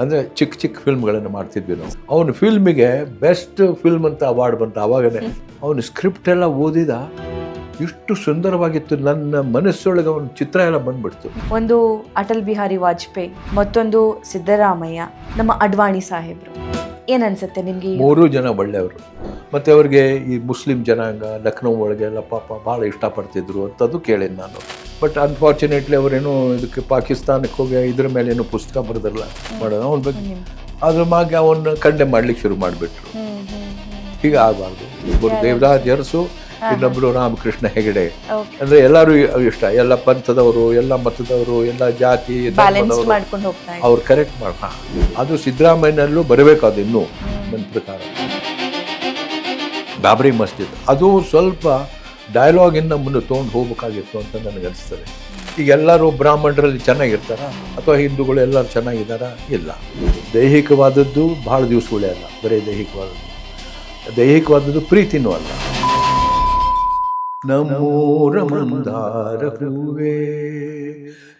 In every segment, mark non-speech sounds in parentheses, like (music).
ಅಂದರೆ ಚಿಕ್ಕ ಚಿಕ್ಕ ಫಿಲ್ಮ್ಗಳನ್ನು ಮಾಡ್ತಿದ್ವಿ ನಾವು. ಅವನು ಫಿಲ್ಮಿಗೆ ಬೆಸ್ಟ್ ಫಿಲ್ಮ್ ಅಂತ ಅವಾರ್ಡ್ ಬಂತ ಅವಾಗನೇ. ಅವನು ಸ್ಕ್ರಿಪ್ಟ್ ಎಲ್ಲ ಓದಿದ ಇಷ್ಟು ಸುಂದರವಾಗಿತ್ತು. ನನ್ನ ಮನಸ್ಸೊಳಗೆ ಅವನ ಚಿತ್ರ ಎಲ್ಲ ಬಂದ್ಬಿಡ್ತು. ಒಂದು ಅಟಲ್ ಬಿಹಾರಿ ವಾಜಪೇಯಿ, ಮತ್ತೊಂದು ಸಿದ್ದರಾಮಯ್ಯ, ನಮ್ಮ ಅಡ್ವಾಣಿ ಸಾಹೇಬ್ರು. ಏನನ್ಸುತ್ತೆ ಅನ್ಸುತ್ತೆ ನಿಮಗೆ ಮೂರೂ ಜನ ಒಳ್ಳೆಯವರು. ಮತ್ತು ಅವ್ರಿಗೆ ಈ ಮುಸ್ಲಿಂ ಜನಾಂಗ ಲಕ್ನೋ ಒಳಗೆ ಎಲ್ಲ ಪಾಪ ಭಾಳ ಇಷ್ಟಪಡ್ತಿದ್ರು ಅಂತದ್ದು ಕೇಳಿದ್ ನಾನು. ಬಟ್ ಅನ್ಫಾರ್ಚುನೇಟ್ಲಿ ಅವರೇನು ಇದಕ್ಕೆ ಪಾಕಿಸ್ತಾನಕ್ಕೆ ಹೋಗಿ ಇದ್ರ ಮೇಲೆ ಏನು ಪುಸ್ತಕ ಬರೆದಿರಲ್ಲ ಮಾಡೋದು. ಅವನ ಬಗ್ಗೆ ಅದ್ರ ಮ್ಯಾಗೆ ಅವನ್ನ ಕಂಡೆ ಮಾಡ್ಲಿಕ್ಕೆ ಶುರು ಮಾಡಿಬಿಟ್ರು. ಹೀಗೆ ಆಗಬಾರ್ದು ಇಬ್ಬರು ದೇವರಾಜ್ ಅರಸು ಇನ್ನೊಬ್ಬರು ರಾಮಕೃಷ್ಣ ಹೆಗಡೆ. ಅಂದ್ರೆ ಎಲ್ಲರೂ ಇಷ್ಟ ಎಲ್ಲ ಪಂಥದವರು ಎಲ್ಲ ಮತದವರು ಎಲ್ಲ ಜಾತಿ ಅವ್ರು ಕರೆಕ್ಟ್ ಮಾಡ ಅದು ಸಿದ್ದರಾಮಯ್ಯನಲ್ಲೂ ಬರಬೇಕು ಅದು ಇನ್ನು ನನ್ನ ಪ್ರಕಾರ. ಬಾಬರಿ ಮಸ್ಜಿದ್ ಅದು ಸ್ವಲ್ಪ ಡೈಲಾಗಿಂದ ಮುಂದೆ ತೊಗೊಂಡು ಹೋಗ್ಬೇಕಾಗಿತ್ತು ಅಂತ ನನಗೆ ಅನಿಸ್ತದೆ. ಈಗ ಎಲ್ಲರೂ ಬ್ರಾಹ್ಮಣರಲ್ಲಿ ಚೆನ್ನಾಗಿರ್ತಾರ? ಅಥವಾ ಹಿಂದೂಗಳು ಎಲ್ಲರೂ ಚೆನ್ನಾಗಿದ್ದಾರಾ? ಇಲ್ಲ. ದೈಹಿಕವಾದದ್ದು ಭಾಳ ದಿವಸಗಳೇ ಅಲ್ಲ ಬರೀ ದೈಹಿಕವಾದದ್ದು. ದೈಹಿಕವಾದದ್ದು ಪ್ರೀತಿನೂ ಅಲ್ಲ. ನಮ್ಮೂರ ಮಂದಾರ ಹೂವೇ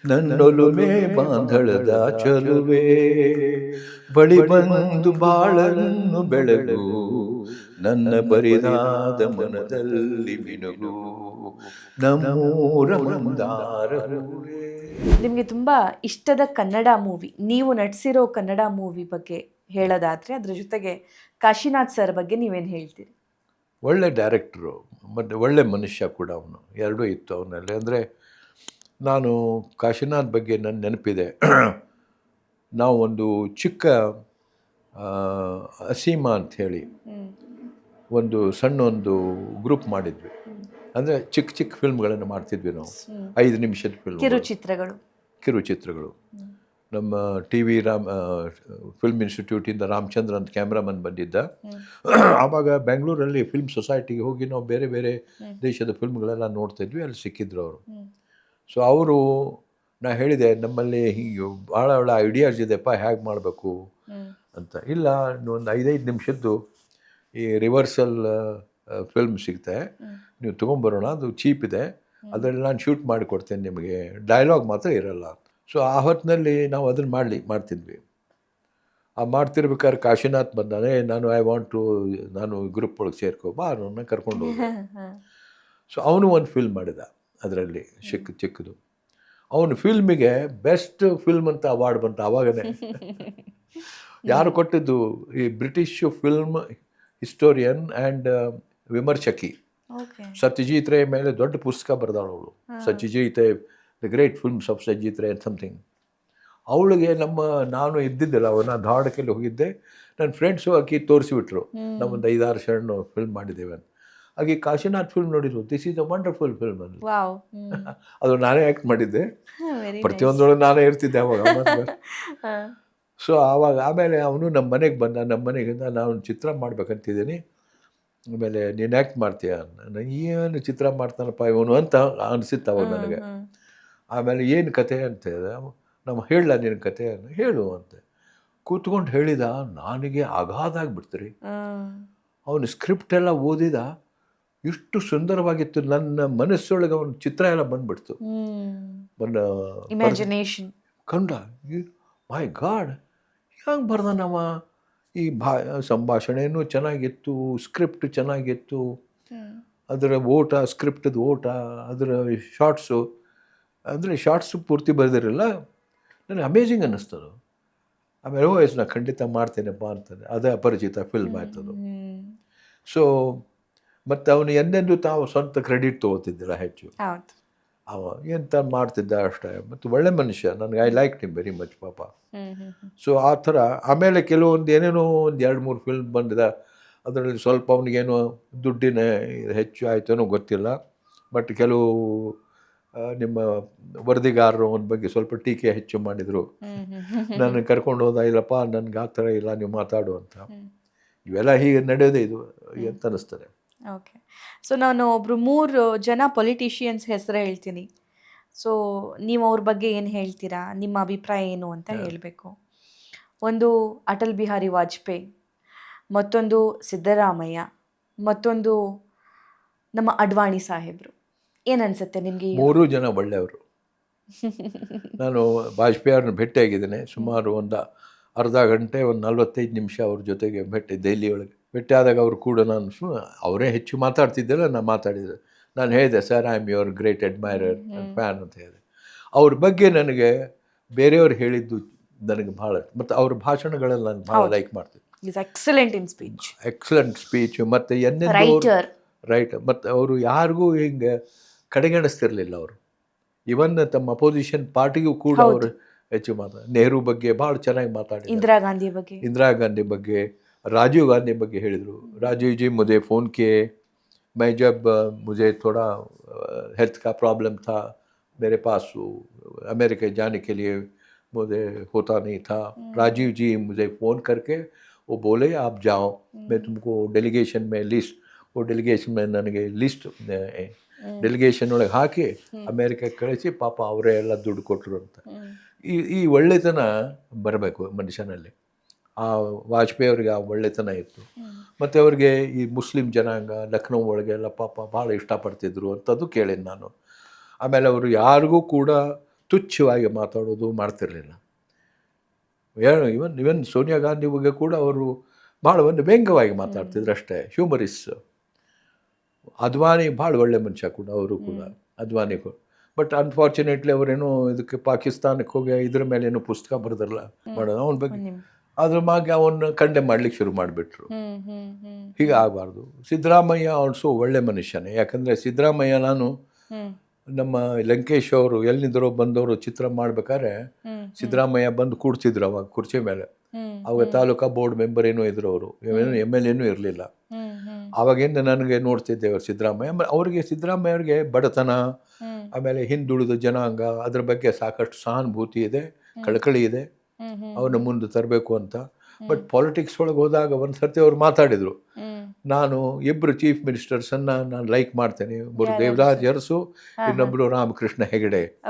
ನನ್ನೊಲುಮೆ ಬಾಂಧಳದ ಚಲುವೆ. ಬಳಿ ಬಂದು ಬಾಳನ್ನು ಬೆಳಗು, ನನ್ನ ಬರಿದಾದ ಮನದಲ್ಲಿ ಮಿನುಗು. ನಮ್ಮೂರ ಮಂದಾರ ಹೂವೇ. ನಿಮ್ಗೆ ತುಂಬಾ ಇಷ್ಟದ ಕನ್ನಡ ಮೂವಿ, ನೀವು ನಟಿಸಿರೋ ಕನ್ನಡ ಮೂವಿ ಬಗ್ಗೆ ಹೇಳೋದಾದ್ರೆ ಅದ್ರ ಜೊತೆಗೆ ಕಾಶಿನಾಥ್ ಸರ್ ಬಗ್ಗೆ ನೀವೇನು ಹೇಳ್ತೀರಿ? ಒಳ್ಳೆ ಡೈರೆಕ್ಟ್ರು ಮತ್ತು ಒಳ್ಳೆ ಮನುಷ್ಯ ಕೂಡ ಅವನು. ಎರಡೂ ಇತ್ತು ಅವನಲ್ಲಿ. ಅಂದರೆ ನಾನು ಕಾಶಿನಾಥ್ ಬಗ್ಗೆ ನನ್ನ ನೆನಪಿದೆ. ನಾವು ಒಂದು ಚಿಕ್ಕ ಅಸೀಮಾ ಅಂತ ಹೇಳಿ ಒಂದು ಸಣ್ಣ ಒಂದು ಗ್ರೂಪ್ ಮಾಡಿದ್ವಿ. ಅಂದರೆ ಚಿಕ್ಕ ಚಿಕ್ಕ ಫಿಲ್ಮ್ಗಳನ್ನು ಮಾಡ್ತಿದ್ವಿ ನಾವು. ಐದು ನಿಮಿಷದ ಫಿಲ್ಮ್ ಕಿರುಚಿತ್ರಗಳು. ಕಿರುಚಿತ್ರಗಳು. ನಮ್ಮ ಟಿ ವಿ ರಾಮ್ ಫಿಲ್ಮ್ ಇನ್ಸ್ಟಿಟ್ಯೂಟಿಂದ ರಾಮಚಂದ್ರ ಅಂತ ಕ್ಯಾಮ್ರಾಮನ್ ಬಂದಿದ್ದ. ಆವಾಗ ಬೆಂಗಳೂರಲ್ಲಿ ಫಿಲ್ಮ್ ಸೊಸೈಟಿಗೆ ಹೋಗಿ ನಾವು ಬೇರೆ ಬೇರೆ ದೇಶದ ಫಿಲ್ಮ್ಗಳೆಲ್ಲ ನೋಡ್ತಾ ಇದ್ವಿ ಅಲ್ಲಿ ಸಿಕ್ಕಿದ್ರು ಅವರು. ಸೊ ಅವರು ನಾ ಹೇಳಿದೆ ನಮ್ಮಲ್ಲಿ ಹೀಗೆ ಭಾಳ ಒಳ್ಳೆ ಐಡಿಯಾಸ್ ಇದೆಪ್ಪ ಹೇಗೆ ಮಾಡಬೇಕು? ಅಂತ. ಇಲ್ಲ ಒಂದು ಐದೈದು ನಿಮಿಷದ್ದು ಈ ರಿವರ್ಸಲ್ ಫಿಲ್ಮ್ ಸಿಗುತ್ತೆ ನೀವು ತೊಗೊಂಬರೋಣ ಅದು ಚೀಪ್ ಇದೆ. ಅದರಲ್ಲಿ ನಾನು ಶೂಟ್ ಮಾಡಿಕೊಡ್ತೇನೆ ನಿಮಗೆ. ಡೈಲಾಗ್ ಮಾತ್ರ ಇರಲ್ಲ ಸೊ ಆ ಹೊತ್ತಿನಲ್ಲಿ ನಾವು ಅದನ್ನು ಮಾಡಲಿ ಮಾಡ್ತಿದ್ವಿ. ಆ ಮಾಡ್ತಿರ್ಬೇಕಾದ್ರೆ ಕಾಶಿನಾಥ್ ಬಂದಾನೆ ನಾನು ಐ ವಾಂಟ್ ಟು ನಾನು ಗ್ರೂಪ್ ಒಳಗೆ ಸೇರ್ಕೋ ಬಾ ನನ್ನ ಕರ್ಕೊಂಡು ಹೋದೆ. ಸೊ ಅವನು ಒಂದು ಫಿಲ್ಮ್ ಮಾಡಿದ ಅದರಲ್ಲಿ ಚಿಕ್ಕ ಚಿಕ್ಕದು. ಅವನು ಫಿಲ್ಮಿಗೆ ಬೆಸ್ಟ್ ಫಿಲ್ಮ್ ಅಂತ ಅವಾರ್ಡ್ ಬಂತ ಆವಾಗನೇ (laughs) ಯಾರು ಕೊಟ್ಟಿದ್ದು? ಈ ಬ್ರಿಟಿಷ್ ಫಿಲ್ಮ್ ಹಿಸ್ಟೋರಿಯನ್ ಆ್ಯಂಡ್ ವಿಮರ್ಶಕಿ. ಸತ್ಯಜೀತ್ ರೇ ಮೇಲೆ ದೊಡ್ಡ ಪುಸ್ತಕ ಬರೆದಾಳು ಅವಳು. Satyajit the great films of Satyajit Ray something ಅವಳಿಗೆ ನಮ್ಮ ನಾನು ಇದ್ದಿದ್ದಿಲ್ಲ ಅವನ ಧಾರವಾಡಕ್ಕೆಲ್ಲಿ ಹೋಗಿದ್ದೆ. ನನ್ನ ಫ್ರೆಂಡ್ಸು ಆಕಿ ತೋರಿಸಿಬಿಟ್ರು. ನಮ್ಮೊಂದು ಐದಾರು ಶರಣು ಫಿಲ್ಮ್ ಮಾಡಿದ್ದೇವೆ ಅಂತ. ಹಾಗೆ ಕಾಶಿನಾಥ್ ಫಿಲ್ಮ್ ನೋಡಿದ್ರು. This is a wonderful film ಅಂತ ಅದು ನಾನೇ ಆ್ಯಕ್ಟ್ ಮಾಡಿದ್ದೆ. (laughs) ಪ್ರತಿಯೊಂದೊಳಗೆ ಪ್ರತಿಯೊಂದರೊಳಗೆ ನಾನೇ ಇರ್ತಿದ್ದೆ ಅವಾಗ (laughs) ಸೊ ಆವಾಗ ಆಮೇಲೆ ಅವನು ನಮ್ಮ ಮನೆಗೆ ಬಂದ ನಮ್ಮ ಮನೆಗಿಂದ ನಾನು ಚಿತ್ರ ಮಾಡ್ಬೇಕಂತಿದ್ದೀನಿ. ಆಮೇಲೆ ನೀನು ಆ್ಯಕ್ಟ್ ಮಾಡ್ತೀಯ? ನಾನು ಏನು ಚಿತ್ರ ಮಾಡ್ತಾನಪ್ಪ ಇವನು ಅಂತ ಅನಿಸಿತ್ತು ಅವಾಗ ನನಗೆ. ಆಮೇಲೆ ಏನು ಕತೆ ಅಂತ ಹೇಳಿದೆ ನಮ್ಮ ಹೇಳಲ್ಲ ನಿನ್ನ ಕತೆ ಅಂತ ಹೇಳು ಅಂತ. ಕೂತ್ಕೊಂಡು ಹೇಳಿದ ನನಗೆ ಅಗಾಧ ಆಗಿಬಿಡ್ತೀರಿ ಅವನು ಸ್ಕ್ರಿಪ್ಟ್ ಎಲ್ಲ ಓದಿದ ಇಷ್ಟು ಸುಂದರವಾಗಿತ್ತು ನನ್ನ ಮನಸ್ಸೊಳಗೆ ಅವನ ಚಿತ್ರ ಎಲ್ಲ ಬಂದ್ಬಿಡ್ತು. ಬಂದ ಇಮ್ಯಾಜಿನೇಷನ್ ಕಂಡ ಮೈ ಗಾಡ್ ಹೆಂಗೆ ನಮ್ಮ ಈ ಭಾ ಸಂಭಾಷಣೆಯೂ ಚೆನ್ನಾಗಿತ್ತು ಸ್ಕ್ರಿಪ್ಟ್ ಚೆನ್ನಾಗಿತ್ತು. ಅದರ ಓಟ ಸ್ಕ್ರಿಪ್ಟದ ಓಟ ಅದರ ಶಾರ್ಟ್ಸು ಅಂದರೆ ಶಾರ್ಟ್ಸ್ ಪೂರ್ತಿ ಬರೆದಿರಲ್ಲ. ನನಗೆ ಅಮೇಜಿಂಗ್ ಅನ್ನಿಸ್ತದು. ಆಮೇಲೆ ಓಯಸ್ ನಾನು ಖಂಡಿತ ಮಾಡ್ತೇನೆಪ್ಪ ಅಂತಾನೆ ಅದೇ ಅಪರಿಚಿತ ಫಿಲ್ಮ್ ಆಯ್ತದು. ಸೊ ಮತ್ತು ಅವನು ಎಂದೆಂದು ತಾವು ಸ್ವಂತ ಕ್ರೆಡಿಟ್ ತೊಗೋತಿದ್ದಿಲ್ಲ ಹೆಚ್ಚು? ಅವ ಏನು ಎಂತ ಮಾಡ್ತಿದ್ದ ಅಷ್ಟೇ? ಮತ್ತು ಒಳ್ಳೆ ಮನುಷ್ಯ. ನನಗೆ ಐ ಲೈಕ್ ನಿಮ್ ವೆರಿ ಮಚ್ ಪಾಪ. ಸೊ ಆ ಥರ. ಆಮೇಲೆ ಕೆಲವೊಂದು ಏನೇನೋ ಒಂದು ಎರಡು ಮೂರು ಫಿಲ್ಮ್ ಬಂದಿದ. ಅದರಲ್ಲಿ ಸ್ವಲ್ಪ ಅವನಿಗೇನೋ ದುಡ್ಡಿನ ಹೆಚ್ಚು ಆಯ್ತೇನೋ ಗೊತ್ತಿಲ್ಲ. ಬಟ್ ಕೆಲವು ನಿಮ್ಮ ವರದಿಗಾರರು ಅವನ ಬಗ್ಗೆ ಸ್ವಲ್ಪ ಟೀಕೆ ಹೆಚ್ಚು ಮಾಡಿದರು. ನಾನು ಕರ್ಕೊಂಡು ಹೋದ ಇಲ್ಲಪ್ಪ ನನಗೆ ಆ ಥರ ಇಲ್ಲ ನೀವು ಮಾತಾಡು ಅಂತ. ಇವೆಲ್ಲ ಹೀಗೆ ನಡೆಯೋದೇ ಇದು ಅಂತ ಅನ್ನಿಸ್ತದೆ ಓಕೆ. ಸೊ ನಾನು ಒಬ್ಬರು ಮೂರು ಜನ ಪೊಲಿಟಿಷಿಯನ್ಸ್ ಹೆಸರು ಹೇಳ್ತೀನಿ. ಸೊ ನೀವು ಅವ್ರ ಬಗ್ಗೆ ಏನು ಹೇಳ್ತೀರಾ? ನಿಮ್ಮ ಅಭಿಪ್ರಾಯ ಏನು ಅಂತ ಹೇಳಬೇಕು. ಒಂದು ಅಟಲ್ ಬಿಹಾರಿ ವಾಜಪೇಯಿ ಮತ್ತೊಂದು ಸಿದ್ದರಾಮಯ್ಯ ಮತ್ತೊಂದು ನಮ್ಮ ಅಡ್ವಾಣಿ ಸಾಹೇಬ್ರು. ಏನನ್ಸುತ್ತೆ ನಿಮಗೆ ಮೂರು ಜನ ಒಳ್ಳೆಯವರು. (laughs) ನಾನು ವಾಜಪೇಯಿ ಅವ್ರನ್ನ ಭೇಟಿಯಾಗಿದ್ದೇನೆ ಸುಮಾರು ಒಂದು ಅರ್ಧ ಗಂಟೆ ಒಂದು ನಲ್ವತ್ತೈದು ನಿಮಿಷ ಅವ್ರ ಜೊತೆಗೆ ಭೇಟಿ ದೆಹಲಿಯೊಳಗೆ. ಭೇಟಿ ಆದಾಗ ಅವರು ಕೂಡ ನಾನು ಸು ಅವರೇ ಹೆಚ್ಚು ಮಾತಾಡ್ತಿದ್ದೆಲ್ಲ ನಾನು ಮಾತಾಡಿದೆ ನಾನು ಹೇಳಿದೆ sir I am your great admirer fan ಅಂತ ಹೇಳಿದೆ. ಅವ್ರ ಬಗ್ಗೆ ನನಗೆ ಬೇರೆಯವ್ರು ಹೇಳಿದ್ದು ನನಗೆ ಭಾಳ ಮತ್ತು ಅವ್ರ ಭಾಷಣಗಳೆಲ್ಲ ನಾನು ಭಾಳ ಲೈಕ್ ಮಾಡ್ತೀನಿ. Excellent in speech excellent speech ಮತ್ತು ಎನ್ನೆ ರೈಟರ್ ರೈಟ್ ಮತ್ತು ಅವರು ಯಾರಿಗೂ ಹಿಂಗೆ ಕಡೆಗಣಿಸ್ತಿರ್ಲಿಲ್ಲ ಅವರು ಇವನ್ ತಮ್ಮ ಅಪೋಸಿಷನ್ ಪಾರ್ಟಿಗೂ ಕೂಡ ಅವರು ಹೆಚ್ಚು ಮಾತಾಡ ನೆಹರು ಬಗ್ಗೆ ಭಾಳ ಚೆನ್ನಾಗಿ ಮಾತಾಡಿ ಇಂದಿರಾ ಗಾಂಧಿ ಬಗ್ಗೆ ಇಂದಿರಾ ಗಾಂಧಿ ಬಗ್ಗೆ ರಾಜೀವ್ ಗಾಂಧಿ ಬಗ್ಗೆ ಹೇಳಿದರು ರಾಜೀವ್ ಜಿ ಮುದೆ ಫೋನ್ ಕೆ मैं जब मुझे थोड़ा हेल्थ का प्रॉब्लम था मेरे पास अमेरिका जाने के लिए मुझे होता नहीं था राजीव जी मुझे फ़ोन करके वो बोले आप जाओ मैं तुमको डेलीगेशन में लिस्ट वो डेलीगेशन में ನನಗೆ लिस्ट ಡೆಲಿಗೇಷನ್ ಒಳಗೆ ಹಾಕಿ ಅಮೇರಿಕಕ್ಕೆ ಕಳಿಸಿ ಪಾಪ ಅವರೇ ಎಲ್ಲ ದುಡ್ಡು ಕೊಟ್ಟರು ಅಂತ. ಈ ಈ ಒಳ್ಳೆತನ ಬರಬೇಕು ಮನುಷ್ಯನಲ್ಲಿ. ಆ ವಾಜಪೇಯಿ ಅವರಿಗೆ ಆ ಒಳ್ಳೆತನ ಇತ್ತು. ಮತ್ತು ಅವ್ರಿಗೆ ಈ ಮುಸ್ಲಿಂ ಜನಾಂಗ ಲಕ್ನೋ ಒಳಗೆ ಎಲ್ಲ ಪಾಪ ಭಾಳ ಇಷ್ಟಪಡ್ತಿದ್ರು ಅಂತದ್ದು ಕೇಳೀನಿ ನಾನು. ಆಮೇಲೆ ಅವರು ಯಾರಿಗೂ ಕೂಡ ತುಚ್ಛವಾಗಿ ಮಾತಾಡೋದು ಮಾಡ್ತಿರಲಿಲ್ಲ. ಏನು ಇವನ್ ಇವನ್ ಸೋನಿಯಾ ಗಾಂಧಿ ಬಗ್ಗೆ ಕೂಡ ಅವರು ಭಾಳ ಒಂದು ವ್ಯಂಗ್ಯವಾಗಿ ಮಾತಾಡ್ತಿದ್ರು ಅಷ್ಟೇ ಹ್ಯೂಮರಿಸ್. ಅದ್ವಾನಿ ಭಾಳ ಒಳ್ಳೆ ಮನುಷ್ಯ ಕೂಡ ಅವರು ಕೂಡ ಅದ್ವಾನಿ ಕೂಡ. ಬಟ್ ಅನ್ಫಾರ್ಚುನೇಟ್ಲಿ ಅವರೇನು ಇದಕ್ಕೆ ಪಾಕಿಸ್ತಾನಕ್ಕೆ ಹೋಗಿ ಇದ್ರ ಮೇಲೆ ಏನೋ ಪುಸ್ತಕ ಬರೆದ್ರಲ್ಲ ಮಾಡೋದು ಅವನ ಬಗ್ಗೆ. ಅದ್ರ ಮ್ಯಾಗೆ ಅವನ್ನ ಕಂಡೆ ಮಾಡ್ಲಿಕ್ಕೆ ಶುರು ಮಾಡಿಬಿಟ್ರು. ಹೀಗೆ ಆಗಬಾರ್ದು. ಸಿದ್ದರಾಮಯ್ಯ ಅವನ್ಸು ಒಳ್ಳೆ ಮನುಷ್ಯನೇ. ಯಾಕಂದ್ರೆ ಸಿದ್ದರಾಮಯ್ಯ ನಾನು ನಮ್ಮ ಲಂಕೇಶ್ ಅವರು ಎಲ್ಲಿಂದರೋ ಬಂದವರು ಚಿತ್ರ ಮಾಡ್ಬೇಕಾದ್ರೆ ಸಿದ್ದರಾಮಯ್ಯ ಬಂದು ಕೂಡ್ತಿದ್ರು ಅವಾಗ ಕುರ್ಚಿ ಮೇಲೆ. ಅವಾಗ ತಾಲೂಕಾ ಬೋರ್ಡ್ ಮೆಂಬರ್ ಏನೋ ಇದ್ರು ಅವರು. ಏನು ಎಂ ಎಲ್ ಎನೂ ಇರಲಿಲ್ಲ. ಆವಾಗಿಂದ ನನಗೆ ನೋಡ್ತಿದ್ದೆ ಅವ್ರು ಸಿದ್ದರಾಮಯ್ಯ. ಅವರಿಗೆ ಅವ್ರಿಗೆ ಸಿದ್ದರಾಮಯ್ಯ ಅವ್ರಿಗೆ ಬಡತನ ಆಮೇಲೆ ಹಿಂದುಳಿದ ಜನಾಂಗ ಅದ್ರ ಬಗ್ಗೆ ಸಾಕಷ್ಟು ಸಹಾನುಭೂತಿ ಇದೆ ಕಳಕಳಿ ಇದೆ. ಅವನ್ನ ಮುಂದೆ ತರಬೇಕು ಅಂತ. ಬಟ್ ಪಾಲಿಟಿಕ್ಸ್ ಒಳಗೆ ಹೋದಾಗ ಒಂದು ಸರ್ತಿ ಅವ್ರು ಮಾತಾಡಿದರು. ನಾನು ಇಬ್ಬರು ಚೀಫ್ ಮಿನಿಸ್ಟರ್ಸನ್ನು ನಾನು ಲೈಕ್ ಮಾಡ್ತೇನೆ. ಒಬ್ಬರು ದೇವರಾಜ್ ಅರಸು ಇನ್ನೊಬ್ಬರು ರಾಮಕೃಷ್ಣ ಹೆಗಡೆ.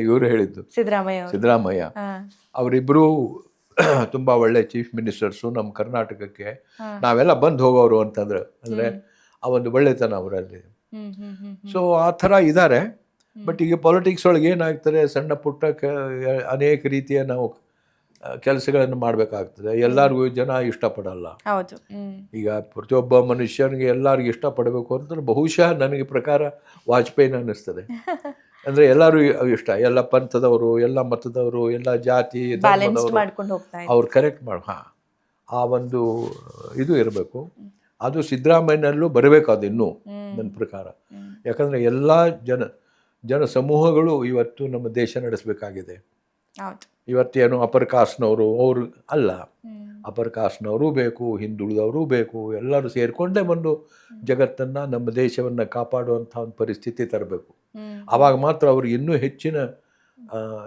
ಇವರು ಹೇಳಿದ್ದು. ಸಿದ್ದರಾಮಯ್ಯ ಸಿದ್ದರಾಮಯ್ಯ. ಅವರಿಬ್ರು ಅವರಿಬ್ಬರು (clears throat) ತುಂಬ ಒಳ್ಳೆ ಚೀಫ್ ಮಿನಿಸ್ಟರ್ಸು ನಮ್ಮ ಕರ್ನಾಟಕಕ್ಕೆ ನಾವೆಲ್ಲ ಬಂದು ಹೋಗೋರು ಅಂತಂದ್ರೆ ಅಂದರೆ ಆ ಒಂದು ಒಳ್ಳೆತನ ಅವರಲ್ಲಿ. ಸೊ ಆ ಥರ ಇದ್ದಾರೆ ಬಟ್ ಈಗ ಪಾಲಿಟಿಕ್ಸ್ ಒಳಗೆ ಏನಾಗ್ತಾರೆ ಸಣ್ಣ ಪುಟ್ಟ ಅನೇಕ ರೀತಿಯ ನಾವು ಕೆಲಸಗಳನ್ನು ಮಾಡಬೇಕಾಗ್ತದೆ. ಎಲ್ಲರಿಗೂ ಜನ ಇಷ್ಟಪಡಲ್ಲ. ಈಗ ಪ್ರತಿಯೊಬ್ಬ ಮನುಷ್ಯನಿಗೆ ಎಲ್ಲರಿಗೂ ಇಷ್ಟಪಡಬೇಕು ಅಂತಂದ್ರೆ ಬಹುಶಃ ನನಗೆ ಪ್ರಕಾರ ವಾಜಪೇಯಿ ಅನ್ನಿಸ್ತದೆ. (laughs) ಅಂದರೆ ಎಲ್ಲರೂ ಇಷ್ಟ ಎಲ್ಲ ಪಂಥದವರು ಎಲ್ಲ ಮತದವರು ಎಲ್ಲ ಜಾತಿ ಅವ್ರು ಕರೆಕ್ಟ್ ಮಾಡಿ ಹಾಂ. ಆ ಒಂದು ಇದು ಇರಬೇಕು. ಅದು ಸಿದ್ದರಾಮಯ್ಯನಲ್ಲೂ ಬರಬೇಕು ಅದು ಇನ್ನೂ ನನ್ನ ಪ್ರಕಾರ. ಯಾಕಂದ್ರೆ ಎಲ್ಲ ಜನ ಜನ ಸಮೂಹಗಳು ಇವತ್ತು ನಮ್ಮ ದೇಶ ನಡೆಸಬೇಕಾಗಿದೆ. ಇವತ್ತೇನು ಅಪರ್ ಕಾಸ್ಟ್ನವರು ಅವರು ಅಲ್ಲ. ಅಪರ್ ಕಾಸ್ಟ್ನವರು ಬೇಕು ಹಿಂದುಳಿದವರು ಬೇಕು ಎಲ್ಲರೂ ಸೇರಿಕೊಂಡೇ ಬಂದು ಜಗತ್ತನ್ನು ನಮ್ಮ ದೇಶವನ್ನು ಕಾಪಾಡುವಂಥ ಒಂದು ಪರಿಸ್ಥಿತಿ ತರಬೇಕು. ಆವಾಗ ಮಾತ್ರ ಅವ್ರಿಗೆ ಇನ್ನೂ ಹೆಚ್ಚಿನ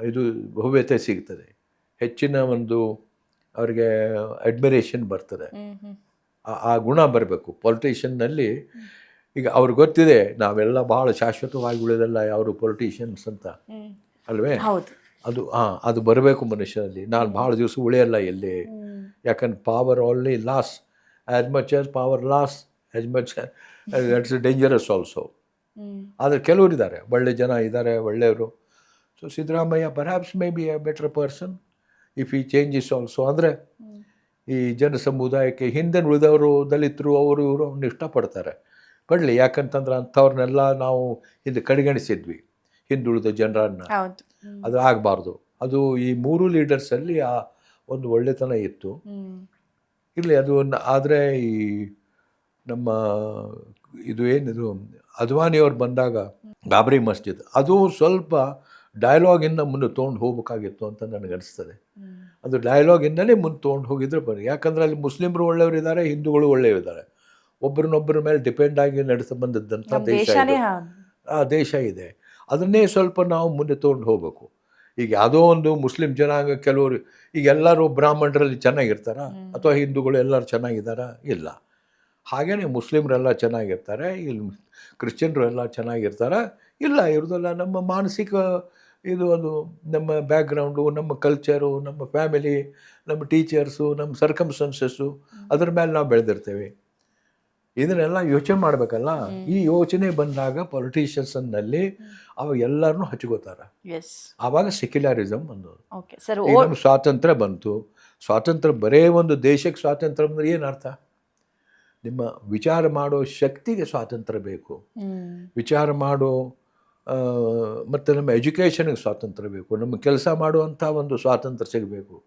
ಇದು ಭವ್ಯತೆ ಸಿಗ್ತದೆ. ಹೆಚ್ಚಿನ ಒಂದು ಅವರಿಗೆ ಅಡ್ಮಿರೇಷನ್ ಬರ್ತದೆ. ಆ- ಗುಣ ಬರಬೇಕು. ಪೊಲಿಟಿಷಿಯನ್ನಲ್ಲಿ ಈಗ ಅವ್ರಿಗೆ ಗೊತ್ತಿದೆ ನಾವೆಲ್ಲ ಭಾಳ ಶಾಶ್ವತವಾಗಿ ಉಳಿದಲ್ಲ ಯಾರು ಪೊಲಿಟಿಷಿಯನ್ಸ್ ಅಂತ. ಅಲ್ವೇ? ಅದು ಹಾಂ ಅದು ಬರಬೇಕು ಮನುಷ್ಯನಲ್ಲಿ. ನಾನು ಭಾಳ ದಿವಸ ಉಳಿಯಲ್ಲ ಎಲ್ಲಿ? ಯಾಕಂದ್ರೆ power only loss as much as power loss as much that's dangerous also ಆದರೆ ಕೆಲವರು ಇದ್ದಾರೆ ಒಳ್ಳೆ ಜನ ಇದ್ದಾರೆ ಒಳ್ಳೆಯವರು. So Siddaramaiah perhaps may be a better person if ಈ ಚೇಂಜಸ್ ಆಲ್ಸೋ ಅಂದರೆ ಈ ಜನ ಸಮುದಾಯಕ್ಕೆ ಹಿಂದೆ ಉಳಿದವರು ದಲಿತರು ಅವರು ಇವರು ಅವ್ರನ್ನ ಇಷ್ಟಪಡ್ತಾರೆ. ಪಡಲಿ ಯಾಕಂತಂದ್ರೆ ಅಂಥವ್ರನ್ನೆಲ್ಲ ನಾವು ಹಿಂದೆ ಕಡೆಗಣಿಸಿದ್ವಿ ಹಿಂದುಳಿದ ಜನರನ್ನು. ಅದು ಆಗಬಾರ್ದು. ಅದು ಈ ಮೂರು ಲೀಡರ್ಸಲ್ಲಿ ಆ ಒಂದು ಒಳ್ಳೆತನ ಇತ್ತು. ಇಲ್ಲಿ ಇರಲಿ ಅದು ಆದರೆ ಈ ನಮ್ಮ ಇದು ಏನಿದು? ಅದ್ವಾನಿಯವ್ರು ಬಂದಾಗ ಬಾಬರಿ ಮಸ್ಜಿದ್ ಅದು ಸ್ವಲ್ಪ ಡೈಲಾಗಿಂದ ಮುಂದೆ ತೊಗೊಂಡು ಹೋಗ್ಬೇಕಾಗಿತ್ತು ಅಂತ ನನಗೆ ಅನಿಸ್ತದೆ. ಅದು ಡೈಲಾಗಿಂದಲೇ ಮುಂದೆ ತೊಗೊಂಡು ಹೋಗಿದ್ರೆ ಬನ್ನಿ. ಯಾಕಂದರೆ ಅಲ್ಲಿ ಮುಸ್ಲಿಮರು ಒಳ್ಳೆಯವರಿದ್ದಾರೆ ಹಿಂದೂಗಳು ಒಳ್ಳೆಯವರಿದ್ದಾರೆ. ಒಬ್ಬರನ್ನೊಬ್ಬರ ಮೇಲೆ ಡಿಪೆಂಡ್ ಆಗಿ ನಡೆಸ ಬಂದದ್ದಂಥ ದೇಶ ಇದೆ. ಇದು. ಆ ದೇಶ ಇದೆ. ಅದನ್ನೇ ಸ್ವಲ್ಪ ನಾವು ಮುಂದೆ ತೊಗೊಂಡು ಹೋಗಬೇಕು. ಈಗ ಯಾವುದೋ ಒಂದು ಮುಸ್ಲಿಂ ಜನಾಂಗ ಕೆಲವರು ಈಗ ಎಲ್ಲರೂ ಬ್ರಾಹ್ಮಣರಲ್ಲಿ ಚೆನ್ನಾಗಿರ್ತಾರ? ಅಥವಾ ಹಿಂದೂಗಳು ಎಲ್ಲರೂ ಚೆನ್ನಾಗಿದ್ದಾರಾ? ಇಲ್ಲ. ಹಾಗೇನೆ ಮುಸ್ಲಿಮರೆಲ್ಲ ಚೆನ್ನಾಗಿರ್ತಾರೆ ಇಲ್ಲಿ ಕ್ರಿಶ್ಚಿಯನ್ರು ಎಲ್ಲ ಚೆನ್ನಾಗಿರ್ತಾರೆ. ಇಲ್ಲ ಇರೋದಲ್ಲ ನಮ್ಮ ಮಾನಸಿಕ ಇದು ಅದು ನಮ್ಮ ಬ್ಯಾಕ್ಗ್ರೌಂಡು ನಮ್ಮ ಕಲ್ಚರು ನಮ್ಮ ಫ್ಯಾಮಿಲಿ ನಮ್ಮ ಟೀಚರ್ಸು ನಮ್ಮ ಸರ್ಕಮ್ಸ್ಟನ್ಸಸ್ಸು ಅದ್ರ ಮೇಲೆ ನಾವು ಬೆಳೆದಿರ್ತೇವೆ. ಇದನ್ನೆಲ್ಲ ಯೋಚನೆ ಮಾಡಬೇಕಲ್ಲ? ಈ ಯೋಚನೆ ಬಂದಾಗ ಪೊಲಿಟಿಷಿಯನ್ಸ್ನಲ್ಲಿ ಅವಾಗ ಎಲ್ಲರನ್ನೂ ಹಚ್ಕೋತಾರೆ. ಆವಾಗ ಸೆಕ್ಯುಲರಿಸಮ್ ಬಂದು ಓಕೆ ಸರ್ ಈಗ ಸ್ವಾತಂತ್ರ್ಯ ಬಂತು. ಸ್ವಾತಂತ್ರ್ಯ ಬರೇ ಒಂದು ದೇಶಕ್ಕೆ ಸ್ವಾತಂತ್ರ್ಯ ಅಂದ್ರೆ ಏನು ಅರ್ಥ? ನಿಮ್ಮ ವಿಚಾರ ಮಾಡೋ ಶಕ್ತಿಗೆ ಸ್ವಾತಂತ್ರ್ಯ ಬೇಕು. ವಿಚಾರ ಮಾಡೋ ಮತ್ತು ನಮ್ಮ ಎಜುಕೇಷನ್ಗೆ ಸ್ವಾತಂತ್ರ್ಯ ಬೇಕು. ನಮ್ಮ ಕೆಲಸ ಮಾಡುವಂಥ ಒಂದು ಸ್ವಾತಂತ್ರ್ಯ ಸಿಗಬೇಕು.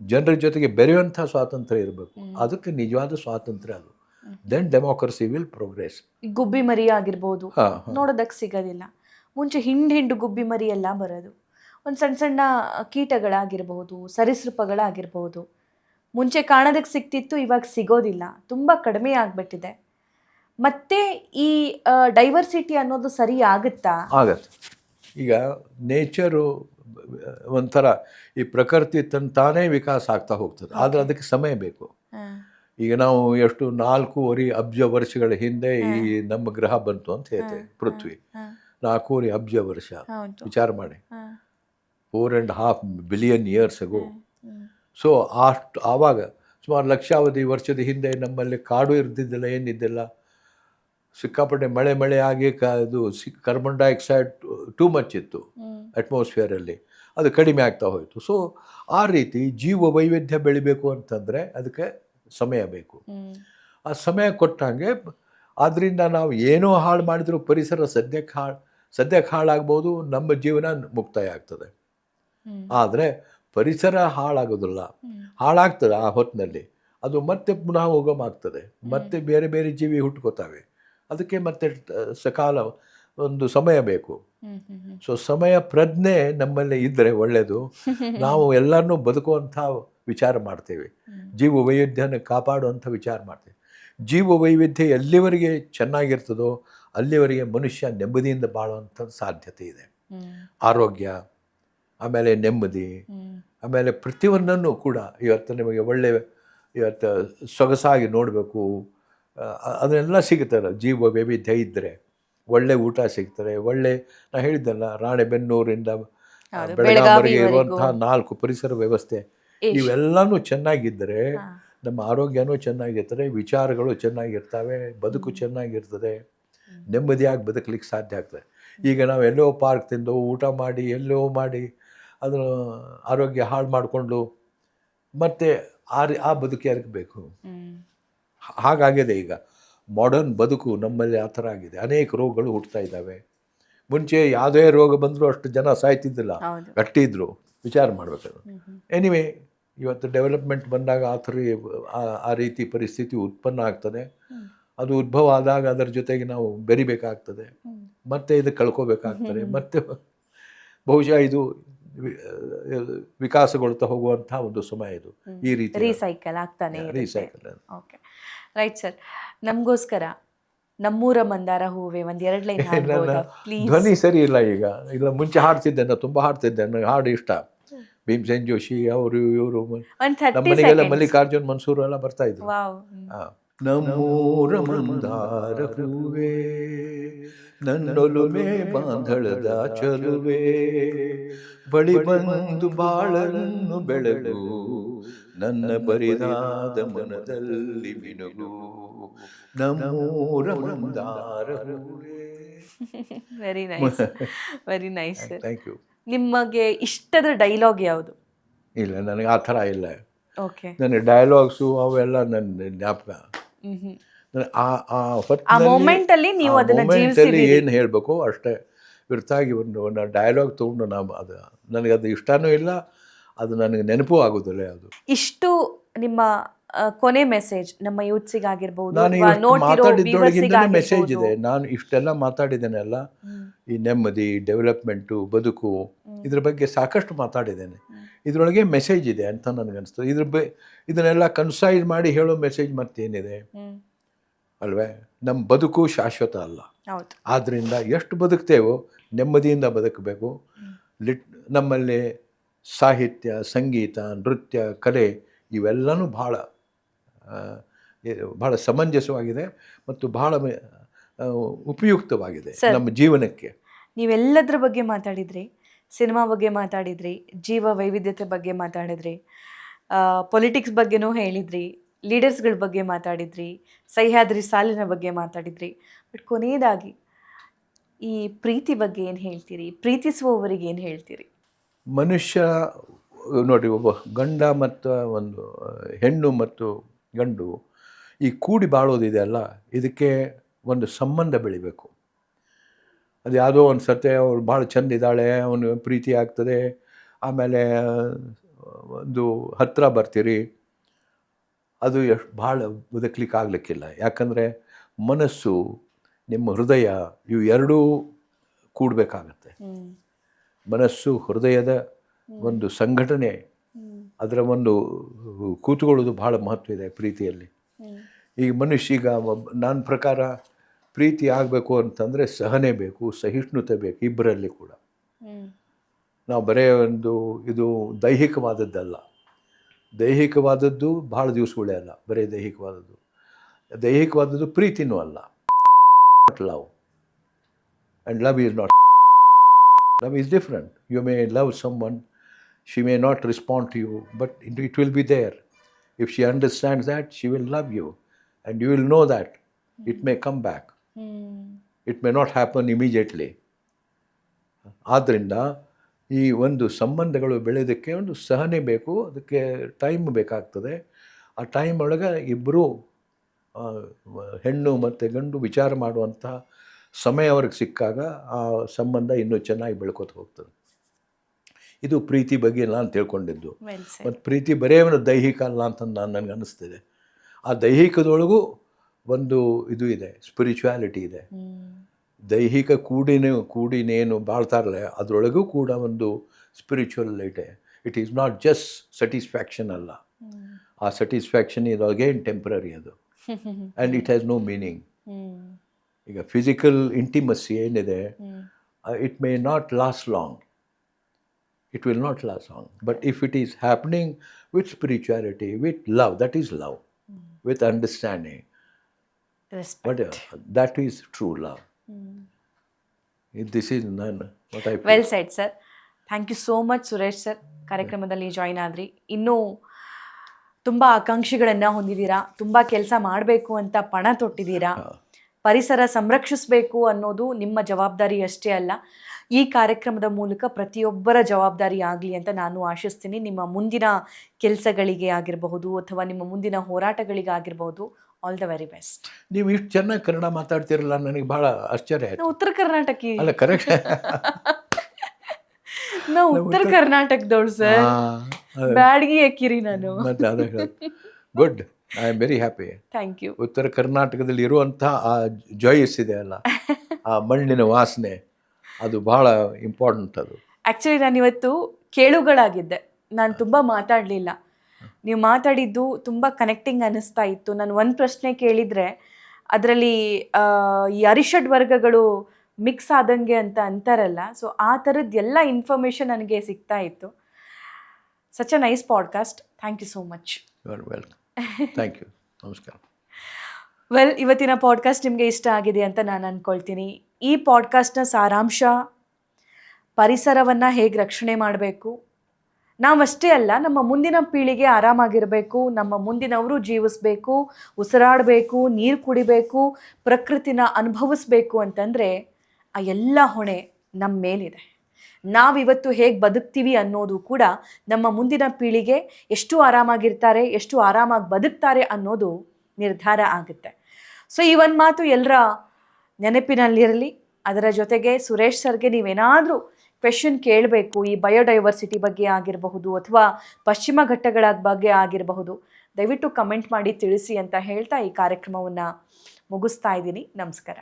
ಜನರ ಜೊತೆಗೆ ಬೆರೆಯುವಂಥ ಸ್ವಾತಂತ್ರ್ಯ ಇರಬೇಕು. ಅದಕ್ಕೆ ನಿಜವಾದ ಸ್ವಾತಂತ್ರ್ಯ ಅದು. ದೆನ್ ಡೆಮೋಕ್ರಸಿ ವಿಲ್ ಪ್ರೋಗ್ರೆಸ್ ಗುಬ್ಬಿ ಮರಿ ಆಗಿರ್ಬೋದು. ನೋಡೋದಕ್ಕೆ ಸಿಗೋದಿಲ್ಲ. ಮುಂಚೆ ಹಿಂಡು ಹಿಂಡು ಗುಬ್ಬಿ ಮರಿ ಎಲ್ಲ ಬರೋದು. ಒಂದು ಸಣ್ಣ ಸಣ್ಣ ಕೀಟಗಳಾಗಿರ್ಬೋದು ಸರೀಸೃಪಗಳಾಗಿರ್ಬೋದು. ಮುಂಚೆ ಕಾಣೋದಕ್ಕೆ ಸಿಕ್ತಿತ್ತು ಇವಾಗ ಸಿಗೋದಿಲ್ಲ. ತುಂಬ ಕಡಿಮೆ ಆಗಿಬಿಟ್ಟಿದೆ. ಮತ್ತೆ ಈ ಡೈವರ್ಸಿಟಿ ಅನ್ನೋದು ಸರಿ ಆಗುತ್ತಾ? ಆಗತ್ತೆ. ಈಗ ನೇಚರು ಒಂಥರ ಈ ಪ್ರಕೃತಿ ತನ್ನ ತಾನೇ ವಿಕಾಸ ಆಗ್ತಾ ಹೋಗ್ತದೆ. ಆದರೆ ಅದಕ್ಕೆ ಸಮಯ ಬೇಕು. ಈಗ ನಾವು ಎಷ್ಟು ನಾಲ್ಕೂವರೆ ಅಬ್ಜ ವರ್ಷಗಳ ಹಿಂದೆ ಈ ನಮ್ಮ ಗ್ರಹ ಬಂತು ಅಂತ ಹೇಳ್ತೇವೆ ಪೃಥ್ವಿ. ನಾಲ್ಕೂವರೆ ಅಬ್ಜ ವರ್ಷ ವಿಚಾರ ಮಾಡಿ. Four and half billion years ago. So ಅಷ್ಟು ಆವಾಗ ಸುಮಾರು ಲಕ್ಷಾವಧಿ ವರ್ಷದ ಹಿಂದೆ ನಮ್ಮಲ್ಲಿ ಕಾಡು ಇರ್ತಿದ್ದಿಲ್ಲ ಏನಿದ್ದಿಲ್ಲ. ಸಿಕ್ಕಾಪಟ್ಟೆ ಮಳೆ ಮಳೆ ಆಗಿ ಕ ಇದು C carbon dioxide too much ಇತ್ತು. ಅಟ್ಮಾಸ್ಫಿಯರಲ್ಲಿ. ಅದು ಕಡಿಮೆ ಆಗ್ತಾ ಹೋಯಿತು. ಸೊ ಆ ರೀತಿ ಜೀವ ವೈವಿಧ್ಯ ಬೆಳಿಬೇಕು ಅಂತಂದರೆ ಅದಕ್ಕೆ ಸಮಯ ಬೇಕು. ಆ ಸಮಯ ಕೊಟ್ಟಂಗೆ ಆದ್ದರಿಂದ ನಾವು ಏನೋ ಹಾಳು ಮಾಡಿದರೂ ಪರಿಸರ ಸದ್ಯಕ್ಕೆ ಹಾಳು ಸದ್ಯಕ್ಕೆ ಹಾಳಾಗ್ಬೋದು ನಮ್ಮ ಜೀವನ ಮುಕ್ತಾಯ ಆಗ್ತದೆ. ಆದರೆ ಪರಿಸರ ಹಾಳಾಗೋದಿಲ್ಲ. ಹಾಳಾಗ್ತದೆ ಆ ಹೊತ್ತಿನಲ್ಲಿ ಅದು ಮತ್ತೆ ಪುನಃ ಹೋಗಮಾಗ್ತದೆ ಆಗ್ತದೆ ಮತ್ತೆ ಬೇರೆ ಬೇರೆ ಜೀವಿ ಹುಟ್ಕೋತಾವೆ. ಅದಕ್ಕೆ ಮತ್ತೆ ಸಕಾಲ ಒಂದು ಸಮಯ ಬೇಕು. ಸೊ ಸಮಯ ಪ್ರಜ್ಞೆ ನಮ್ಮಲ್ಲಿ ಇದ್ದರೆ ಒಳ್ಳೆಯದು (laughs) ನಾವು ಎಲ್ಲರನ್ನೂ ಬದುಕುವಂಥ ವಿಚಾರ ಮಾಡ್ತೇವೆ. ಜೀವ ವೈವಿಧ್ಯನ ಕಾಪಾಡುವಂಥ ವಿಚಾರ ಮಾಡ್ತೇವೆ. ಜೀವ ವೈವಿಧ್ಯ ಎಲ್ಲಿವರೆಗೆ ಚೆನ್ನಾಗಿರ್ತದೋ ಅಲ್ಲಿವರೆಗೆ ಮನುಷ್ಯ ನೆಮ್ಮದಿಯಿಂದ ಬಾಳುವಂಥ ಸಾಧ್ಯತೆ ಇದೆ. ಆರೋಗ್ಯ ಆಮೇಲೆ ನೆಮ್ಮದಿ. ಆಮೇಲೆ ಪ್ರತಿಯೊಂದನ್ನು ಕೂಡ ಇವತ್ತು ನಿಮಗೆ ಒಳ್ಳೆ ಇವತ್ತು ಸೊಗಸಾಗಿ ನೋಡಬೇಕು. ಅದನ್ನೆಲ್ಲ ಸಿಗುತ್ತಲ್ಲ ಜೀವ ವೈವಿಧ್ಯ ಇದ್ದರೆ ಒಳ್ಳೆ ಊಟ ಸಿಗ್ತಾರೆ ಒಳ್ಳೆ ನಾನು ಹೇಳಿದ್ದಲ್ಲ ರಾಣೆಬೆನ್ನೂರಿಂದ ಬೆಳಗಾವಿಗೆ ಇರುವಂತಹ ನಾಲ್ಕು ಪರಿಸರ ವ್ಯವಸ್ಥೆ. ಇವೆಲ್ಲನೂ ಚೆನ್ನಾಗಿದ್ದರೆ. ನಮ್ಮ ಆರೋಗ್ಯನೂ ಚೆನ್ನಾಗಿರ್ತದೆ ವಿಚಾರಗಳು ಚೆನ್ನಾಗಿರ್ತವೆ ಬದುಕು ಚೆನ್ನಾಗಿರ್ತದೆ ನೆಮ್ಮದಿಯಾಗಿ ಬದುಕಲಿಕ್ಕೆ ಸಾಧ್ಯ ಆಗ್ತದೆ. ಈಗ ನಾವು ಎಲ್ಲೋ ಪಾರ್ಕ್ ತಿಂದು ಊಟ ಮಾಡಿ ಎಲ್ಲೋ ಮಾಡಿ ಅದರ ಆರೋಗ್ಯ ಹಾಳು ಮಾಡಿಕೊಂಡು ಮತ್ತೆ ಆ ರೀ- ಆ ಬದುಕು ಯಾರಿಗೆ ಬೇಕು. ಹಾಗಾಗಿದೆ ಈಗ. ಮಾಡರ್ನ್ ಬದುಕು ನಮ್ಮಲ್ಲಿ ಆ ಥರ ಆಗಿದೆ. ಅನೇಕ ರೋಗಗಳು ಹುಟ್ತಾ ಇದ್ದಾವೆ. ಮುಂಚೆ ಯಾವುದೇ ರೋಗ ಬಂದರೂ ಅಷ್ಟು ಜನ ಸಾಯ್ತಿದ್ದಿಲ್ಲ. ಗಟ್ಟಿದ್ರು. ವಿಚಾರ ಮಾಡಬೇಕು. ಎನಿವೆ ಇವತ್ತು ಡೆವಲಪ್ಮೆಂಟ್ ಬಂದಾಗ ಆ ಥರ ಆ- ರೀತಿ ಪರಿಸ್ಥಿತಿ ಉತ್ಪನ್ನ ಆಗ್ತದೆ. ಅದು ಉದ್ಭವ ಆದಾಗ ಅದರ ಜೊತೆಗೆ ನಾವು ಬೆರಿಬೇಕಾಗ್ತದೆ. ಮತ್ತೆ ಇದು ಕಳ್ಕೋಬೇಕಾಗ್ತದೆ. ಮತ್ತೆ ಬಹುಶಃ ಇದು ವಿಕಾಸಗೊಳ್ತಾ ಹೋಗುವಂತಹ ಒಂದು ಸಮಯ ಇದು. ಈ ರೀತಿ ರೀಸೈಕಲ್ ಆಗ್ತಾನೆ. ರೀಸೈಕಲ್ ಓಕೆ ರೈಟ್ ಸರ್ ನಮಗೋಸ್ಕರ ನಮ್ಮೂರ ಮಂದಾರ ಹೂವೆ ಒಂದ್ ಎರಡ್ ಲೈನ್ (laughs) ಧ್ವನಿ ಸರಿ ಇಲ್ಲ ಈಗ. ಇಲ್ಲ ಮುಂಚೆ ಹಾಡ್ತಿದ್ದೆ ನಾನು ತುಂಬ ಹಾಡ್ತಿದ್ದೆ. ನನಗೆ ಹಾಡು ಇಷ್ಟ. ಭೀಮಸೇನ್ ಜೋಶಿ ಅವರು ಇವರು ನಮ್ಮನೆಗೆಲ್ಲ ಮಲ್ಲಿಕಾರ್ಜುನ್ ಮನ್ಸೂರ್ ಎಲ್ಲ ಬರ್ತಾ ಇದ್ರು. ನಮ್ಮೂರ ಮಂದಾರ ಹೂವೇ. ನನ್ನೊಲುಮೆ ಬಾಂಧಳದ ಚಲುವೆ ಬಳಿ ಬಂದು ಬಾಳನ್ನು ಬೆಳಗು. ನನ್ನ ಬರಿದಾದ ಮನದಲ್ಲಿ ಮಿನುಗು. Nammoora Mandara very nice very nice thank you ನಿಮಗೆ ಇಷ್ಟದ ಡೈಲಾಗ್ ಯಾವುದು? ಇಲ್ಲ ನನಗೆ ಆ ಥರ ಇಲ್ಲ. ಓಕೆ ನನಗೆ ಡೈಲಾಗ್ಸು ಅವೆಲ್ಲ ನನ್ನ ಜ್ಞಾಪಕ. ಆ moment ಅಲ್ಲಿ ನೀವು ಅದನ್ನ. ಏನು ಹೇಳಬೇಕು ಅಷ್ಟೇ ಹೊರತಾಗಿ ಒಂದು ಒಂದು ಡೈಲಾಗ್ ತೊಗೊಂಡು ನಾವು ಅದು ನನಗೆ ಅದು ಇಷ್ಟನೂ ಇಲ್ಲ ಅದು ನನಗೆ ನೆನಪು ಆಗೋದಿಲ್ಲ ಅದು ಇಷ್ಟು ನಿಮ್ಮ ಕೊನೆ ಮೆಸೇಜ್ ನಮ್ಮ ಯೂತ್ಸಿಗಾಗಿರ್ಬೋದು ನಾನು ಮಾತಾಡಿದ್ದೊಳಗಿಂದನೇ ಮೆಸೇಜ್ ಇದೆ. ನಾನು ಇಷ್ಟೆಲ್ಲ ಮಾತಾಡಿದ್ದೇನೆಲ್ಲ. ಈ ನೆಮ್ಮದಿ ಡೆವಲಪ್ಮೆಂಟು ಬದುಕು. ಇದ್ರ ಬಗ್ಗೆ ಸಾಕಷ್ಟು ಮಾತಾಡಿದ್ದೇನೆ. ಇದರೊಳಗೆ ಮೆಸೇಜ್ ಇದೆ ಅಂತ ನನಗನ್ನಿಸ್ತದೆ ಇದ್ರ ಬೆ ಇದನ್ನೆಲ್ಲ ಕನ್ಸೈಡ್ ಮಾಡಿ ಹೇಳೋ ಮೆಸೇಜ್ ಮತ್ತೇನಿದೆ. ಅಲ್ವೇ? ನಮ್ಮ ಬದುಕು ಶಾಶ್ವತ ಅಲ್ಲ. ಹೌದು. ಆದ್ದರಿಂದ ಎಷ್ಟು ಬದುಕ್ತೇವೋ ನೆಮ್ಮದಿಯಿಂದ ಬದುಕಬೇಕು. ಲಿಟ್ ನಮ್ಮಲ್ಲಿ ಸಾಹಿತ್ಯ ಸಂಗೀತ ನೃತ್ಯ ಕಲೆ ಇವೆಲ್ಲನೂ ಭಾಳ ಬಹಳ ಸಮಂಜಸವಾಗಿದೆ ಮತ್ತು ಬಹಳ ಉಪಯುಕ್ತವಾಗಿದೆ ನಮ್ಮ ಜೀವನಕ್ಕೆ. ನೀವೆಲ್ಲದರ ಬಗ್ಗೆ ಮಾತಾಡಿದ್ರಿ ಸಿನಿಮಾ ಬಗ್ಗೆ ಮಾತಾಡಿದ್ರಿ ಜೀವ ವೈವಿಧ್ಯತೆ ಬಗ್ಗೆ ಮಾತಾಡಿದ್ರಿ ಪೊಲಿಟಿಕ್ಸ್ ಬಗ್ಗೆನೂ ಹೇಳಿದ್ರಿ ಲೀಡರ್ಸ್ಗಳ ಬಗ್ಗೆ ಮಾತಾಡಿದ್ರಿ, ಸಹ್ಯಾದ್ರಿ ಸಾಲಿನ ಬಗ್ಗೆ ಮಾತಾಡಿದ್ರಿ. ಬಟ್ ಕೊನೆಯದಾಗಿ, ಈ ಪ್ರೀತಿ ಬಗ್ಗೆ ಏನು ಹೇಳ್ತೀರಿ? ಪ್ರೀತಿಸುವವರಿಗೆ ಏನು ಹೇಳ್ತೀರಿ? ಮನುಷ್ಯ, ನೋಡಿ ಒಬ್ಬ ಗಂಡ ಮತ್ತು ಒಂದು ಹೆಣ್ಣು ಮತ್ತು ಗಂಡು, ಈ ಕೂಡಿ ಬಾಳೋದಿದೆ ಅಲ್ಲ? ಇದಕ್ಕೆ ಒಂದು ಸಂಬಂಧ ಬೆಳಿಬೇಕು. ಅದು ಯಾವುದೋ ಒಂದು ಸತೆ ಅವಳು ಭಾಳ ಚೆಂದ ಇದ್ದಾಳೆ, ಅವನು ಪ್ರೀತಿ ಆಗ್ತದೆ, ಆಮೇಲೆ ಒಂದು ಹತ್ತಿರ ಬರ್ತೀರಿ ಅದು ಎಷ್ಟು ಭಾಳ ಬದುಕಲಿಕ್ಕೆ ಆಗಲಿಕ್ಕಿಲ್ಲ ಯಾಕಂದರೆ ಮನಸ್ಸು ನಿಮ್ಮ ಹೃದಯ ಇವು ಎರಡೂ ಕೂಡಬೇಕಾಗತ್ತೆ. ಮನಸ್ಸು ಹೃದಯದ ಒಂದು ಸಂಘಟನೆ ಅದರ ಒಂದು ಕೂತ್ಕೊಳ್ಳೋದು ಭಾಳ ಮಹತ್ವ ಇದೆ ಪ್ರೀತಿಯಲ್ಲಿ. ಈಗ ಮನುಷ್ಯ ಈಗ ನನ್ನ ಪ್ರಕಾರ ಪ್ರೀತಿ ಆಗಬೇಕು ಅಂತಂದರೆ ಸಹನೆ ಬೇಕು ಸಹಿಷ್ಣುತೆ ಬೇಕು ಇಬ್ಬರಲ್ಲಿ ಕೂಡ. ನಾವು ಬರೇ ಒಂದು ಇದು ದೈಹಿಕವಾದದ್ದಲ್ಲ. ದೈಹಿಕವಾದದ್ದು ಭಾಳ ದಿವಸಗಳೇ ಅಲ್ಲ ಬರೀ ದೈಹಿಕವಾದದ್ದು. ದೈಹಿಕವಾದದ್ದು ಪ್ರೀತಿನೂ ಅಲ್ಲ. Love and love is not love is different you may love someone she may not respond to you but it it will be there if she understands that she will love you and you will know that it may come back it may not happen immediately ಆದ್ದರಿಂದ ಈ ಒಂದು ಸಂಬಂಧಗಳು ಬೆಳೆಯೋದಕ್ಕೆ ಒಂದು ಸಹನೆ ಬೇಕು ಅದಕ್ಕೆ time ಬೇಕಾಗ್ತದೆ. ಆ ಟೈಮ್ ಒಳಗೆ ಇಬ್ಬರು ಹೆಣ್ಣು ಮತ್ತು ಗಂಡು ವಿಚಾರ ಮಾಡುವಂಥ ಸಮಯ ಅವ್ರಿಗೆ ಸಿಕ್ಕಾಗ ಆ ಸಂಬಂಧ ಇನ್ನೂ ಚೆನ್ನಾಗಿ ಬೆಳ್ಕೊತ ಹೋಗ್ತದೆ. ಇದು ಪ್ರೀತಿ ಬಗ್ಗೆ ನಾನು ತಿಳ್ಕೊಂಡಿದ್ದು. ಮತ್ತು ಪ್ರೀತಿ ಬರೇ ಒಂದು ದೈಹಿಕ ಅಲ್ಲ ಅಂತ ನಾನು ನನಗೆ ಅನ್ನಿಸ್ತಿದೆ ಆ ದೈಹಿಕದೊಳಗೂ ಒಂದು ಇದು ಇದೆ ಸ್ಪಿರಿಚುಯಾಲಿಟಿ ಇದೆ. ದೈಹಿಕ ಕೂಡಿನ ಕೂಡಿನೇನು ಬಾಳ್ತಾರಲ್ಲ ಅದರೊಳಗೂ ಕೂಡ ಒಂದು spiritual ಲೈಟೆ it is not just satisfaction ಅಲ್ಲ. ಆ ಸ್ಯಾಟಿಸ್ಫ್ಯಾಕ್ಷನ್ ಇದು ಅಗೇನ್ ಟೆಂಪ್ರರಿ ಅದು. And it has no meaning ಈಗ ಫಿಸಿಕಲ್ ಇಂಟಿಮಸಿ ಏನಿದೆ it may not last long it will not last long but if it is happening with spirituality with love that is love with understanding but that is true love this is none well said sir thank you so much Suresh sir ಕಾರ್ಯಕ್ರಮದಲ್ಲಿ join ಆದ್ರಿ. ಇನ್ನೂ ತುಂಬ ಆಕಾಂಕ್ಷೆಗಳನ್ನು ಹೊಂದಿದ್ದೀರಾ ತುಂಬ ಕೆಲಸ ಮಾಡಬೇಕು ಅಂತ ಪಣ ತೊಟ್ಟಿದ್ದೀರಾ ಪರಿಸರ ಸಂರಕ್ಷಿಸಬೇಕು ಅನ್ನೋದು ನಿಮ್ಮ ಜವಾಬ್ದಾರಿ ಅಷ್ಟೇ ಅಲ್ಲ. ಈ ಕಾರ್ಯಕ್ರಮದ ಮೂಲಕ ಪ್ರತಿಯೊಬ್ಬರ ಜವಾಬ್ದಾರಿ ಆಗಲಿ ಅಂತ ನಾನು ಆಶಿಸ್ತೀನಿ. ನಿಮ್ಮ ಮುಂದಿನ ಕೆಲಸಗಳಿಗೆ ಆಗಿರಬಹುದು ಅಥವಾ ನಿಮ್ಮ ಮುಂದಿನ ಹೋರಾಟಗಳಿಗೆ ಆಗಿರಬಹುದು. ಆಲ್ ದ ವೆರಿ ಬೆಸ್ಟ್ ನೀವು ಇಷ್ಟು ಚೆನ್ನಾಗಿ ಕನ್ನಡ ಮಾತಾಡ್ತಿರಲ್ಲ ನನಗೆ ಬಹಳ ಆಶ್ಚರ್ಯ ಆಯ್ತು. ಉತ್ತರ ಕರ್ನಾಟಕ. ಅಲ್ಲ ಕರೆಕ್ಟ್. (laughs) ನಾವು ಉತ್ತರ ಕರ್ನಾಟಕದವ್ರು ಸರ್. ಬ್ಯಾಡ್ಗಿ ಹಾಕಿರಿ ನಾನು. ಮತ್ತೆ ಅದೇ good I am very happy thank you ಉತ್ತರ ಕರ್ನಾಟಕದಲ್ಲಿ ಇರುವಂಥ ಆ ಜಾಯ್ಸ್ ಇದೆ ಅಲ್ಲ (laughs) ಆ ಮಣ್ಣಿನ ವಾಸನೆ ಅದು ಬಹಳ ಇಂಪಾರ್ಟೆಂಟ್ ಅದು. ಆ್ಯಕ್ಚುಲಿ ನಾನು ಇವತ್ತು ಕೇಳುಗಳಾಗಿದ್ದೆ. ನಾನು ತುಂಬ ಮಾತಾಡಲಿಲ್ಲ. ನೀವು ಮಾತಾಡಿದ್ದು ತುಂಬ ಕನೆಕ್ಟಿಂಗ್ ಅನ್ನಿಸ್ತಾ ಇತ್ತು. ನಾನು ಒಂದು ಪ್ರಶ್ನೆ ಕೇಳಿದರೆ ಅದರಲ್ಲಿ ಈ ಅರಿಷಡ್ ವರ್ಗಗಳು ಮಿಕ್ಸ್ ಆದಂಗೆ ಅಂತ ಅಂತಾರಲ್ಲ ಸೊ ಆ ಥರದ್ದು ಎಲ್ಲ ಇನ್ಫಾರ್ಮೇಷನ್ ನನಗೆ ಸಿಗ್ತಾ ಇತ್ತು. Such a nice podcast thank you so much thank you ನಮಸ್ಕಾರ. (laughs) ವೆಲ್ ಇವತ್ತಿನ ಪಾಡ್ಕಾಸ್ಟ್ ನಿಮಗೆ ಇಷ್ಟ ಆಗಿದೆ ಅಂತ ನಾನು ಅಂದ್ಕೊಳ್ತೀನಿ ಈ ಪಾಡ್ಕಾಸ್ಟ್ನ ಸಾರಾಂಶ ಪರಿಸರವನ್ನು ಹೇಗೆ ರಕ್ಷಣೆ ಮಾಡಬೇಕು ನಾವಷ್ಟೇ ಅಲ್ಲ, ನಮ್ಮ ಮುಂದಿನ ಪೀಳಿಗೆ ಆರಾಮಾಗಿರಬೇಕು, ನಮ್ಮ ಮುಂದಿನವರು ಜೀವಿಸಬೇಕು, ಉಸಿರಾಡಬೇಕು, ನೀರು ಕುಡಿಬೇಕು, ಪ್ರಕೃತಿನ ಅನುಭವಿಸ್ಬೇಕು ಅಂತಂದರೆ ಆ ಎಲ್ಲ ಹೊಣೆ ನಮ್ಮ ಮೇಲಿದೆ. ನಾವಿವತ್ತು ಹೇಗೆ ಬದುಕ್ತೀವಿ ಅನ್ನೋದು ಕೂಡ ನಮ್ಮ ಮುಂದಿನ ಪೀಳಿಗೆ ಎಷ್ಟು ಆರಾಮಾಗಿರ್ತಾರೆ, ಎಷ್ಟು ಆರಾಮಾಗಿ ಬದುಕ್ತಾರೆ ಅನ್ನೋದು ನಿರ್ಧಾರ ಆಗುತ್ತೆ. ಸೊ ಈ ಒಂದು ಮಾತು ಎಲ್ಲರ ನೆನಪಿನಲ್ಲಿರಲಿ. ಅದರ ಜೊತೆಗೆ ಸುರೇಶ್ ಸರ್ಗೆ ನೀವೇನಾದರೂ ಕ್ವೆಶನ್ ಕೇಳಬೇಕು, ಈ ಬಯೋಡೈವರ್ಸಿಟಿ ಬಗ್ಗೆ ಆಗಿರಬಹುದು ಅಥವಾ ಪಶ್ಚಿಮ ಘಟ್ಟಗಳ ಬಗ್ಗೆ ಆಗಿರಬಹುದು. ದಯವಿಟ್ಟು ಕಮೆಂಟ್ ಮಾಡಿ ತಿಳಿಸಿ ಅಂತ ಹೇಳ್ತಾ ಈ ಕಾರ್ಯಕ್ರಮವನ್ನು ಮುಗಿಸ್ತಾ ಇದ್ದೀನಿ. ನಮಸ್ಕಾರ.